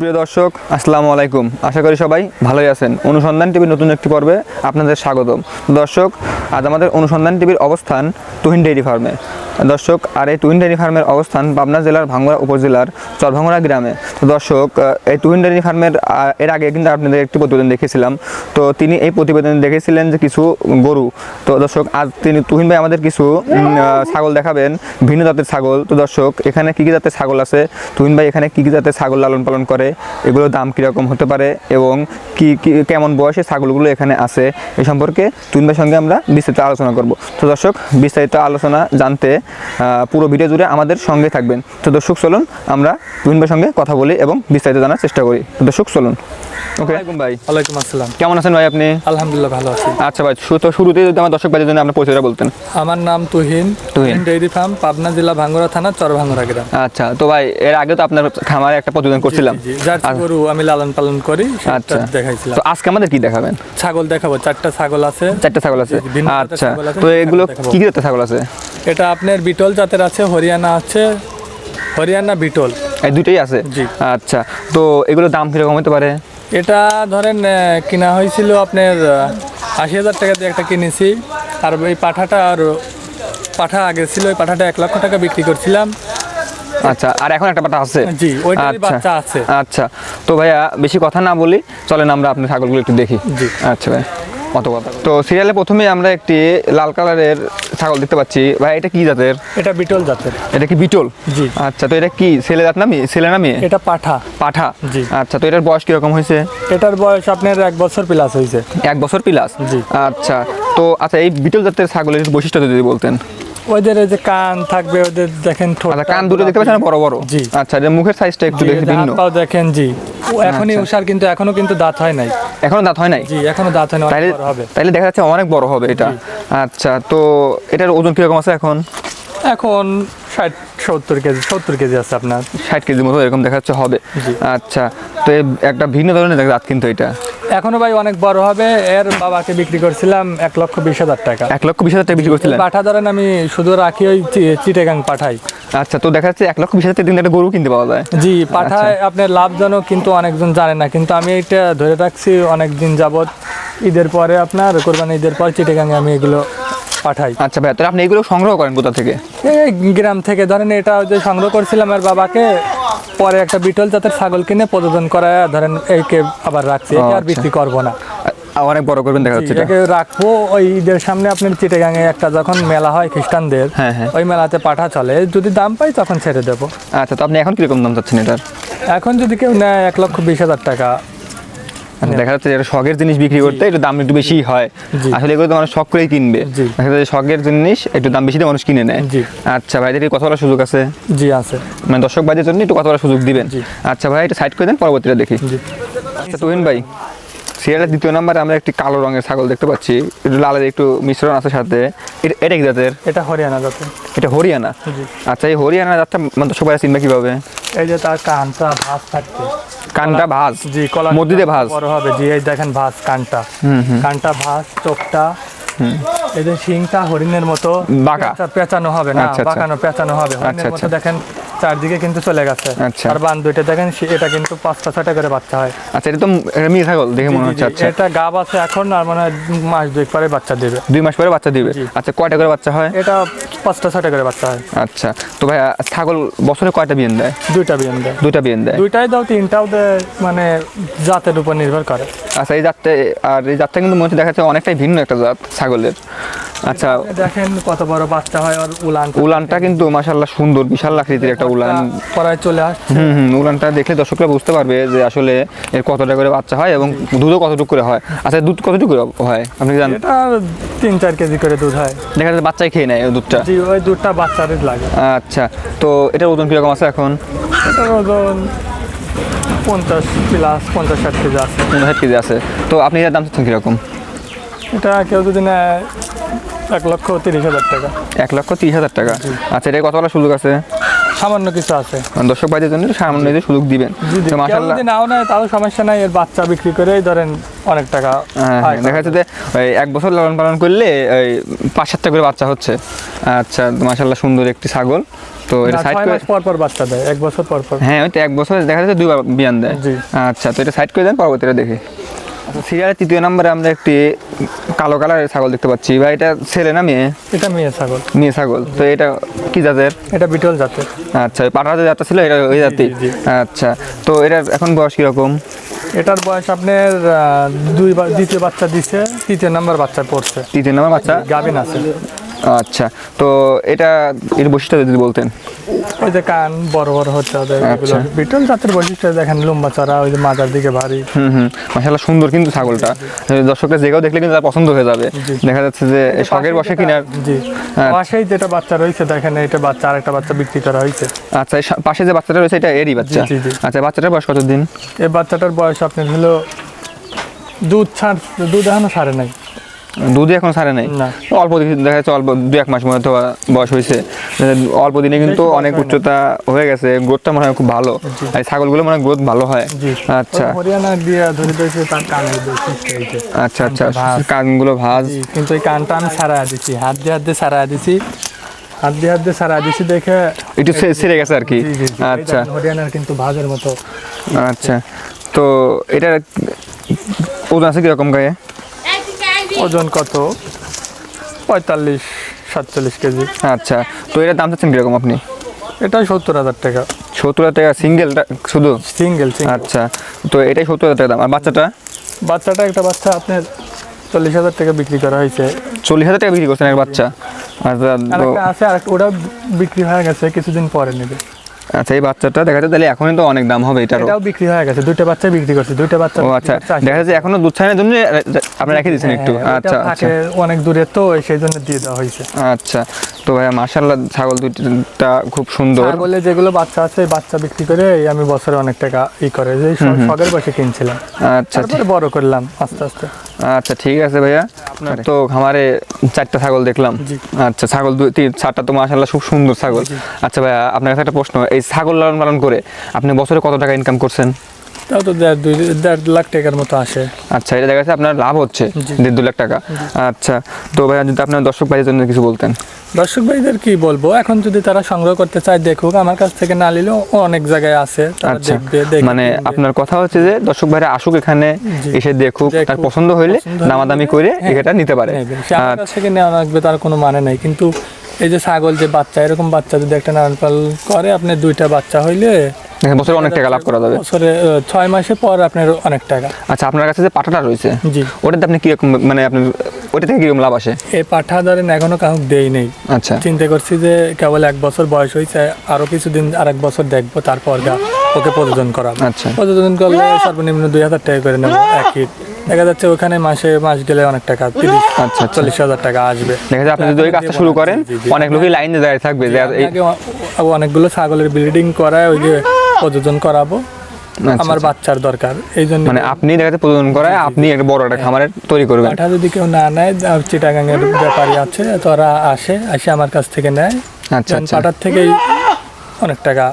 সুপ্রিয় দর্শক, আসসালামু আলাইকুম। আশা করি সবাই ভালোই আছেন। অনুসন্ধান টিভির নতুন একটি পর্বে আপনাদের স্বাগতম। দর্শক, আজ আমাদের অনুসন্ধান টিভির অবস্থান তুহিন ডেইরি ফার্মে। দর্শক, আর এই তুহিন ডেইরি ফার্মের অবস্থান পাবনা জেলার ভাঙ্গুড়া উপজেলার চরভাঙ্গুড়া গ্রামে। তো দর্শক, এই তুহিন ডেইরি ফার্মের এর আগে কিন্তু আপনাদের একটি প্রতিবেদন দেখেছিলাম। তো তিনি এই প্রতিবেদনে দেখেছিলেন যে কিছু গরু। তো দর্শক, আজ তিনি, তুহিন ভাই আমাদের কিছু ছাগল দেখাবেন, ভিন্ন জাতের ছাগল। তো দর্শক, এখানে কী কী জাতের ছাগল আছে? তুহিন ভাই, এখানে কী কী জাতের ছাগল লালন পালন করে? এগুলোর দাম কীরকম হতে পারে? এবং কি কি, কেমন বয়সে ছাগলগুলো এখানে আছে? এই সম্পর্কে তুহিন ভাইয়ের সঙ্গে আমরা বিস্তারিত আলোচনা করব। তো দর্শক, বিস্তারিত আলোচনা জানতে পুরো ভিডিও জুড়ে আমাদের সঙ্গে থাকবেন। তো দর্শক চলুন আমরা ভাইয়ের সঙ্গে কথা বলি এবং বিস্তারিত জানার চেষ্টা করি। তো দর্শক চলুন। ওকে ভাই। ওয়ালাইকুম আসসালাম। কেমন আছেন ভাই আপনি? আলহামদুলিল্লাহ ভালো আছি। আচ্ছা ভাই তো শুরুতেই যদি আমার দর্শক ভাইদের জন্য আপনার পরিচয়টা বলতেন। আমার নাম তুহিন। তুহিন। ডেইরি ফার্ম পাবনা জেলা ভাঙ্গুরা থানা চরভাঙ্গুরা গ্রাম। আচ্ছা তো ভাই এর আগে তো আপনার খামারে একটা প্রতিবেদন করছিলাম। জি, গরু আমি লালন পালন করি আচ্ছা। দেখাইছিলাম। তো আজকে আমাদের কি দেখাবেন? ছাগল দেখাবো চারটা ছাগল আছে। চারটা ছাগল আছে। আচ্ছা। তো এগুলো কি কি জাতের ছাগল আছে? এটা আপনার বিটল জাতের আছে হরিয়ানা আছে হরিয়ানা বিটল। এই দুটোই আছে? জি। আচ্ছা তো এগুলোর দাম কীরকম হতে পারে? এটা ধরেন কিনা হয়েছিল আপনার আশি হাজার টাকা দিয়ে একটা কিনেছি। আর ওই পাঠাটা আর পাঠা আগে ছিল ওই পাঠাটা এক লক্ষ টাকা বিক্রি করছিলাম। আচ্ছা আর এখন একটা পাটা আছে? জি ওইটারই বাচ্চা আছে। আচ্ছা তো ভাইয়া বেশি কথা না বলি চলেন আমরা আপনার ছাগলগুলো একটু দেখি। জি। আচ্ছা ভাই। অত কথা তো সিরিয়ালে প্রথমেই আমরা একটি লাল কালারের ছাগল দেখতে পাচ্ছি। ভাই এটা কি জাতের? এটা বিটল জাতের। এটা কি বিটল? জি। আচ্ছা তো এটা কি? ছেলে জাত না মেয়ে ছেলে না মেয়ে এটা পাঠা। পাঠা? জি। আচ্ছা তো এটার বয়স কীরকম হয়েছে? এটার বয়স আপনার এক বছর প্লাস হয়েছে। এক বছর প্লাস জি। আচ্ছা তো আচ্ছা এই বিটল জাতের ছাগলের বৈশিষ্ট্য যদি বলতেন। ওদের যে কান থাকবে ওদের দেখেন আচ্ছা কান দুটো দেখতে পাচ্ছেন বড় বড়? জি। আচ্ছা মুখের সাইজটা একটু দেখে ভিন্ন। দেখেন জি। ও এখনই আচ্ছা। উষার কিন্তু এখনও কিন্তু দাঁত হয় নাই। এখনও দাঁত হয় নাই? জি এখনও দাঁত হয় না অনেক তাইলে হবে। তাইলে দেখা যাচ্ছে অনেক বড় হবে এটা। আচ্ছা তো এটার ওজন কীরকম আছে এখন? এখন ষাট সত্তর কেজি সত্তর কেজি আছে আপনার। ষাট কেজির মতো এরকম দেখা যাচ্ছে হবে। আচ্ছা তো একটা ভিন্ন ধরনের দাঁত কিন্তু এটা। এখনও ভাই অনেক বড় হবে এর বাবাকে বিক্রি করছিলাম এক লক্ষ বিশ হাজার টাকা। এক লক্ষ বিশ হাজার টাকা বিক্রি করছিলাম পাঠা ধরেন আমি শুধু রাখি ওই চিটেগাং পাঠাই। আচ্ছা তো দেখা যাচ্ছে এক লক্ষ বিশ হাজার একটা গরু কিনতে পাওয়া যায়। জি পাঠায় আপনার লাভজনক কিন্তু অনেকজন জানে না কিন্তু আমি এটা ধরে রাখছি অনেক দিন যাবত ঈদের পরে আপনার কোরবানি ঈদের পর চিটেগাঙে আমি এগুলো পাঠাই। আচ্ছা ভাই তাহলে আপনি এগুলো সংগ্রহ করেন কোথা থেকে? এই গ্রাম থেকে ধরেন এটা যে সংগ্রহ করছিলাম আর বাবাকে পরে একটা বিটল জাতের ছাগল কিনে প্রযোজন করায় ধরেন এইকে আবার রাখছি আর আচ্ছা। বিক্রি করব না। অনেক বড় করবেন দেখা যাচ্ছে এটাকে রাখব ওই ঈদের সামনে আপনার চিটেগাঙে একটা যখন মেলা হয় খ্রিস্টানদের হ্যাঁ, হ্যাঁ। ওই মেলাতে পাঠা চলে যদি দাম পাই তখন ছেড়ে দেবো। আচ্ছা তো আপনি এখন কীরকম দাম চাচ্ছেন এটার? এখন যদি কেউ নেয় এক লক্ষ বিশ হাজার টাকা। মানে দেখা যাচ্ছে এটা শখের জিনিস বিক্রি করতে একটু দাম একটু বেশি হয়। আসলে এগুলো তো মানুষ শখ করেই কিনবে। দেখা যাচ্ছে শখের জিনিস একটু দাম বেশি দিয়ে মানুষ কিনে নেয়। আচ্ছা ভাই কথা বলার সুযোগ আছে? জি আছে। মানে দর্শক ভাইদের জন্য একটু কথা বলার সুযোগ দিবেন। আচ্ছা ভাই এটা সাইড করে দেন পরবর্তীটা দেখি। আচ্ছা তুহিন ভাই সিরিয়ালের দ্বিতীয় নম্বরে আমরা একটি কালো রঙের ছাগল দেখতে পাচ্ছি। একটু লালের একটু মিশ্রণ আছে সাথে। এটা- এটা কি জাতের? এটা হরিয়ানা জাতের। এটা হরিয়ানা? আচ্ছা এই হরিয়ানা জাতটা মানে ভাইরা চিনবে কীভাবে? এই যে তার কানটা ভাঁজ থাকবে কানটা ভাঁজ? জি কলা মধ্যে ভাঁজ? বড় হবে। জি এই দেখেন ভাঁজ কানটা। হুম হুম। কানটা ভাঁজ চোখটা। এই যে শিংটা হরিণের মতো বাঁকা। পেঁচা- পেঁচানো হবে না আচ্ছা, আচ্ছা। বাঁকানো পেঁচানো হবে। হরিণের আচ্ছা। মতো দেখেন চারদিকে কিন্তু চলে গেছে। আচ্ছা। আর বান দুইটা দেখেন এটা কিন্তু পাঁচটা ছটা করে বাচ্চা হয়। আচ্ছা এটা তো মেয়ে ছাগল দেখে মনে হচ্ছে আচ্ছা। এটা গাব আছে এখন আর মানে মাস দুই পরে বাচ্চা দেবে। দুই মাস পরে বাচ্চা দিবে? আচ্ছা কয়টা করে বাচ্চা হয়? এটা পাঁচটা ছটা করে বাচ্চা হয়। আচ্ছা তো ভাই ছাগল বছরে কয়টা বিয়েন দেয়? দুইটা বিয়ান দেয়। দুইটা বিয়েন দেয়? দুইটাই দাও তিনটাও দেয় মানে জাতের উপর নির্ভর করে। আচ্ছা এই জাতটা আর এই জাতটা কিন্তু মনে হচ্ছে দেখা যাচ্ছে অনেকটাই ভিন্ন একটা জাত ছাগলের। আচ্ছা। দেখেন কত বড় বাচ্চা হয় আর উলান। উলানটা কিন্তু মাশাল্লাহ সুন্দর বিশাল আকৃতির একটা উলান। পড়ায় চলে আসছে। হুম হুম উলানটা দেখলে দর্শকরা বুঝতে পারবে যে আসলে এর কতটা করে বাচ্চা হয় এবং দুধও কতটুকু করে হয়। আচ্ছা দুধ কতটুকু করে হয়? আপনি জানেন? এটা তিন চার কেজি করে দুধ হয়। দেখা যাচ্ছে বাচ্চাই খেয়ে নেয় দুধটা। জি ওই দুধটা বাচ্চারই লাগে। আচ্ছা তো এটার ওজন কীরকম আছে এখন? এটার ওজন পঞ্চাশ প্লাস পঞ্চাশ ষাট কেজি আছে। পনেরো কেজি আছে। তো আপনি এটার দাম চাচ্ছেন কীরকম? এটা কেউ যদি নেয় এক লক্ষ তিরিশ হাজার টাকা। এক লক্ষ তিরিশ হাজার টাকা। আচ্ছা এটা কত সুযোগ আছে? সামান্য কিছু আছে। দর্শক ভাইদের জন্য সামান্য যে সুযোগ দিবেন। যদি নাও তাও সমস্যা নাই এর বাচ্চা বিক্রি করেই ধরেন অনেক টাকা হ্যাঁ, হ্যাঁ, দেখা যাচ্ছে যে এক বছর লালন পালন করলে পাঁচ সাতটা করে বাচ্চা হচ্ছে। আচ্ছা মাশাল্লাহ সুন্দর একটি ছাগল। তো এটা সাইড করে পর পর বাচ্চা দেয় এক বছর পর পর। হ্যাঁ ওই তো এক বছর দেখা যাচ্ছে দুইবার বিয়ান দেয়। আচ্ছা তো এটা সাইড করে দেন পরবর্তীটা দেখে। আচ্ছা সিরিয়ালের তৃতীয় নম্বরে আমরা একটি কালো কালারের ছাগল দেখতে পাচ্ছি। বা এটা ছেলে না মেয়ে? এটা মেয়ে ছাগল। মেয়ে ছাগল। তো এটা কি জাতের? এটা বিটল জাতের। আচ্ছা ওই পাঠাতে জাতটা ছিল এটা ওই জাতি আচ্ছা তো এটার এখন বয়স কীরকম? এটার বয়স আপনার দুই বা- দ্বিতীয় বাচ্চা দিছে তৃতীয় নাম্বার বাচ্চা পড়ছে। তৃতীয় নাম্বার বাচ্চা? গাভিন আছে। আচ্ছা তো এটা এর বৈশিষ্ট্য যদি বলতেন। ওই যে কান বড় বড় হচ্ছে ওদের আচ্ছা। বিটল জাতের বৈশিষ্ট্য দেখেন লম্বা চড়া ওই যে মাজার দিকে ভারী। হুম হুম। মাসাল্লাহ সুন্দর কিন্তু ছাগলটা। দর্শকরা কেউ দেখলে কিন্তু তার পছন্দ হয়ে যাবে। দেখা যাচ্ছে যে শখের বসে কিনার জি। আচ্ছা। পাশেই যেটা বাচ্চা রয়েছে দেখেন এটা বাচ্চা আরেকটা বাচ্চা বিক্রি করা হয়েছে। আচ্ছা পাশে যে বাচ্চাটা রয়েছে এটা এরই বাচ্চা। আচ্ছা বাচ্চাটার বয়স কতদিন? এই বাচ্চাটার বয়স আপনার হলো দুধ ছাড় দুধ এখনও ছাড়ে নাই। দুধই এখন ছাড়ে নাই। অল্প দিন দেখা যাচ্ছে অল্প দু এক মাস মধ্যে বয়স হয়েছে। অল্প দিনে কিন্তু অনেক উচ্চতা হয়ে গেছে গ্রোথটা মনে হয় খুব ভালো। আর ছাগলগুলো মনে হয় গ্রোথ ভালো হয়। আচ্ছা। এইটা। আচ্ছা আচ্ছা। কানগুলো ভাজ। কিন্তু এই কানটা আমি সারা দিছি হাত দিয়ে হাত দিয়ে সারা দিছি। হাত দিয়ে হাত দিয়ে সারা দিছি দেখে একটু ছেড়ে গেছে আর কি। আচ্ছা। হরিয়ানার কিন্তু ভাজের মতো। আচ্ছা। তো এটা ওজন আছে কীরকম গায়ে? ওজন কত? পঁয়তাল্লিশ সাতচল্লিশ কেজি। আচ্ছা তো এটার দাম চাচ্ছেন কীরকম আপনি? এটা সত্তর হাজার টাকা। সত্তর হাজার টাকা সিঙ্গেলটা শুধু? সিঙ্গেল আচ্ছা তো এটাই সত্তর হাজার টাকা দাম। আর বাচ্চাটা? বাচ্চাটা একটা বাচ্চা আপনার চল্লিশ হাজার টাকা বিক্রি করা হয়েছে। চল্লিশ হাজার টাকা বিক্রি করছেন এক বাচ্চা। আচ্ছা আছে আর ওটা বিক্রি হয়ে গেছে কিছুদিন পরে নেবে। আচ্ছা এই বাচ্চাটা দেখা যাচ্ছে তাহলে এখনই তো অনেক দাম হবে এটারও। এটাও বিক্রি হয়ে গেছে দুইটা বাচ্চা বিক্রি করছে দুইটা বাচ্চা ও আচ্ছা দেখা যাচ্ছে এখনও দুধ ছাড়ানোর জন্য আপনি রেখে দিচ্ছেন একটু। হ্যাঁ, আচ্ছা আচ্ছা। অনেক দূরে তো সেই জন্য দিয়ে দেওয়া হয়েছে। আচ্ছা তো ভাইয়া মার্শাল্লাহ ছাগল দুইটা খুব সুন্দর। ছাগলে যেগুলো বাচ্চা আছে বাচ্চা বিক্রি করে এই আমি বছরে অনেক টাকা ই করে। যে শখের বসে কিনছিলাম। আচ্ছা তারপরে বড় করলাম আস্তে আস্তে। আচ্ছা ঠিক আছে ভাইয়া। আপনার তো খামারে চারটা ছাগল দেখলাম। আচ্ছা ছাগল দুই তিন চারটা তো মাশাল্লাহ খুব সুন্দর ছাগল। আচ্ছা ভাইয়া আপনার কাছে একটা প্রশ্ন এই ছাগল লালন পালন করে আপনি বছরে কত টাকা ইনকাম করছেন? তাও তো দেড় দুই দেড় লাখ টাকার মতো আসে। আচ্ছা এটা দেখা যাচ্ছে আপনার লাভ হচ্ছে দেড় দু লাখ টাকা। আচ্ছা তো ভাইয়া যদি আপনার দর্শক ভাইয়ের জন্য কিছু বলতেন। দর্শক ভাইদের কি বলব? এখন যদি তারা সংগ্রহ করতে চায় দেখুক আমার কাছ থেকে না নিলেও অনেক জায়গায় আছে আচ্ছা মানে আপনার কথা হচ্ছে যে দর্শক ভাইরা আসুক এখানে এসে দেখুক তার পছন্দ হইলে দামাদামি করে হ্যাঁ, এটা নিতে পারে। আমার কাছ থেকে নেওয়া লাগবে তার কোনো মানে নাই। কিন্তু এই যে ছাগল যে বাচ্চা এরকম বাচ্চা যদি একটা লালন পালন করে আপনি দুইটা বাচ্চা হইলে আচ্ছা, বছরে অনেক টাকা লাভ করা যাবে। বছরে ছয় মাসে পর আপনার অনেক টাকা। আচ্ছা আপনার কাছে যে পাটাটা রয়েছে জি। ওটাতে আপনি কীরকম মানে আপনি ওটা থেকে কীরকম লাভ আসে? এই পাঠা ধরেন এখনও কাউকে দেই নেই। আচ্ছা। চিন্তা করছি যে কেবল এক বছর বয়স হয়েছে আরও কিছুদিন আর এক বছর দেখব তারপর গা ওকে প্রযোজন করাবো। আচ্ছা। প্রযোজন করলে সর্বনিম্ন দুই হাজার টাকা করে নেব এক হিট দেখা যাচ্ছে ওখানে মাসে মাস গেলে অনেক টাকা তিরিশ আচ্ছা, আচ্ছা। চল্লিশ হাজার টাকা আসবে। দেখা যায় আপনি যদি ওই কাজটা শুরু করেন। অনেক লোকই লাইনে দাঁড়িয়ে থাকবে অনেকগুলো ছাগলের ব্রিডিং করায় ওই যে প্রযোজন করাবো। আচ্ছা, আমার আচ্ছা। বাচ্চার দরকার। এই জন্য মানে আপনি দেখাতে প্রযোজন করায় আপনি একটা বড় একটা খামারের তৈরি করবেন। পাঠা যদি কেউ না নেয় চিটাগাং এর ব্যাপারী আছে তোরা আসে আসে আমার কাছ থেকে নেয়। আচ্ছা যেমন আচ্ছা। পাঠার থেকেই অনেক টাকা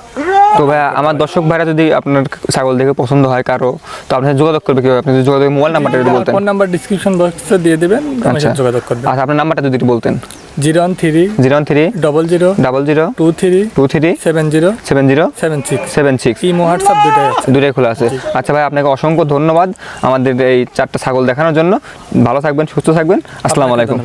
তো ভাই আমার দর্শক ভাইরা যদি আপনার ছাগল দেখে পছন্দ হয় কারও তো আপনার যোগাযোগ করবে কীভাবে? আপনি যোগাযোগ মোবাইল নাম্বারটা যদি বলতেন। ফোন নাম্বার ডিসক্রিপশন বক্সে দিয়ে দিবেন আচ্ছা। যোগাযোগ করবেন আচ্ছা আপনার নাম্বারটা যদি একটু বলতেন। Zero one three zero one three double zero double zero two three two three seven zero seven zero seven six. Seven six. Imo WhatsApp দুটাই আছে। দূরে খোলা আছে। আচ্ছা ভাই আপনাকে অসংখ্য ধন্যবাদ আমাদের এই চারটা ছাগল দেখানোর জন্য। ভালো থাকবেন সুস্থ থাকবেন। আসসালামু আলাইকুম।